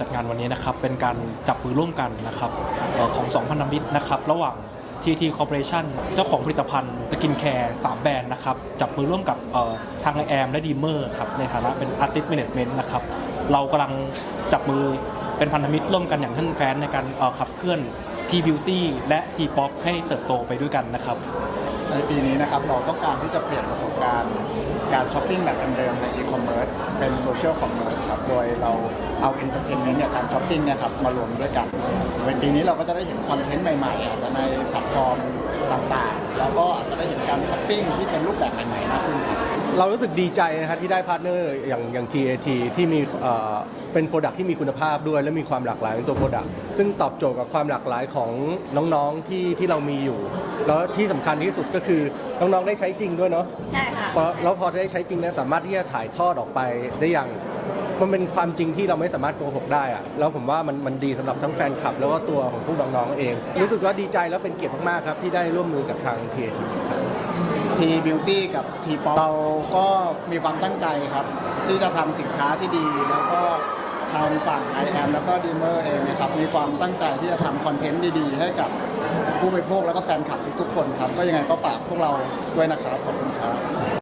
จัดงานวันนี้นะครับเป็นการจับมือร่วมกันนะครับของสองพันธมิตรนะครับระหว่าง TT Corporation เจ้าของผลิตภัณฑ์สกินแคร์สามแบรนด์นะครับจับมือร่วมกับทางแอมและดีเมอร์ครับในฐานะเป็น Artist Management นะครับเรากำลังจับมือเป็นพันธมิตรร่วมกันอย่างท่านแฟนในการขับเคลื่อน T Beauty และ T Pop ให้เติบโตไปด้วยกันนะครับในปีนี้นะครับเราต้องการที่จะเปลี่ยนประสบการณ์ การช้อปปิ้งแบบเดิมๆในอีคอมเมิร์ซเป็นโซเชียลคอมเมิร์ซครับโดยเราเอาเอนเตอร์เทนเมนต์เนี่ยการช้อปปิ้งเนี่ยครับมารวมด้วยกันในปีนี้เราก็จะได้เห็นคอนเทนต์ใหม่ๆอาจจะในแพลตฟอร์มต่างๆ แล้วก็อาจจะได้เห็นการช้อปปิ้งที่เป็นรูปแบบใหม่ๆมากขึ้นครับ เรารู้สึกดีใจนะครับที่ได้พาร์ทเนอร์อย่างอย่าง TAT ที่มีเอ่อเป็นโปรดักที่มีคุณภาพด้วย และมีความหลากหลายในตัวโปรดักซึ่งตอบโจทย์กับความหลากหลายของน้องๆที่ที่เรามีอยู่ แล้วที่สำคัญที่สุดก็คือน้องๆได้ใช้จริงด้วยเนาะ ใช่ค่ะพอแล้วพอได้ใช้จริงเนี่ยสามารถที่จะถ่ายทอดออกไปได้อย่าง มันเป็นความจริงที่เราไม่สามารถโกหกได้อะแล้วผมว่ามันมันดีสำหรับทั้งแฟนคลับ แล้วก็ตัวของผู้น้องๆเอง รู้สึกว่าดีใจแล้วเป็นเกียรติมากๆครับ ที่ได้ร่วมมือกับทาง TAT ครับ ทีบิวตี้กับทีป๊อปเราก็มีความตั้งใจครับ ที่จะทำสินค้าที่ดีแล้วก็ทางฝั่ง i อแอมแล้วก็ดีเมอร์เองนะครับมีความตั้งใจที่จะทำคอนเทนต์ดีๆ ให้กับผู้บริโภคแล้วก็แฟนคลับทุกๆคนครับ ก็ยังไงก็ฝากพวกเราด้วยนะครับขอบคุณครับ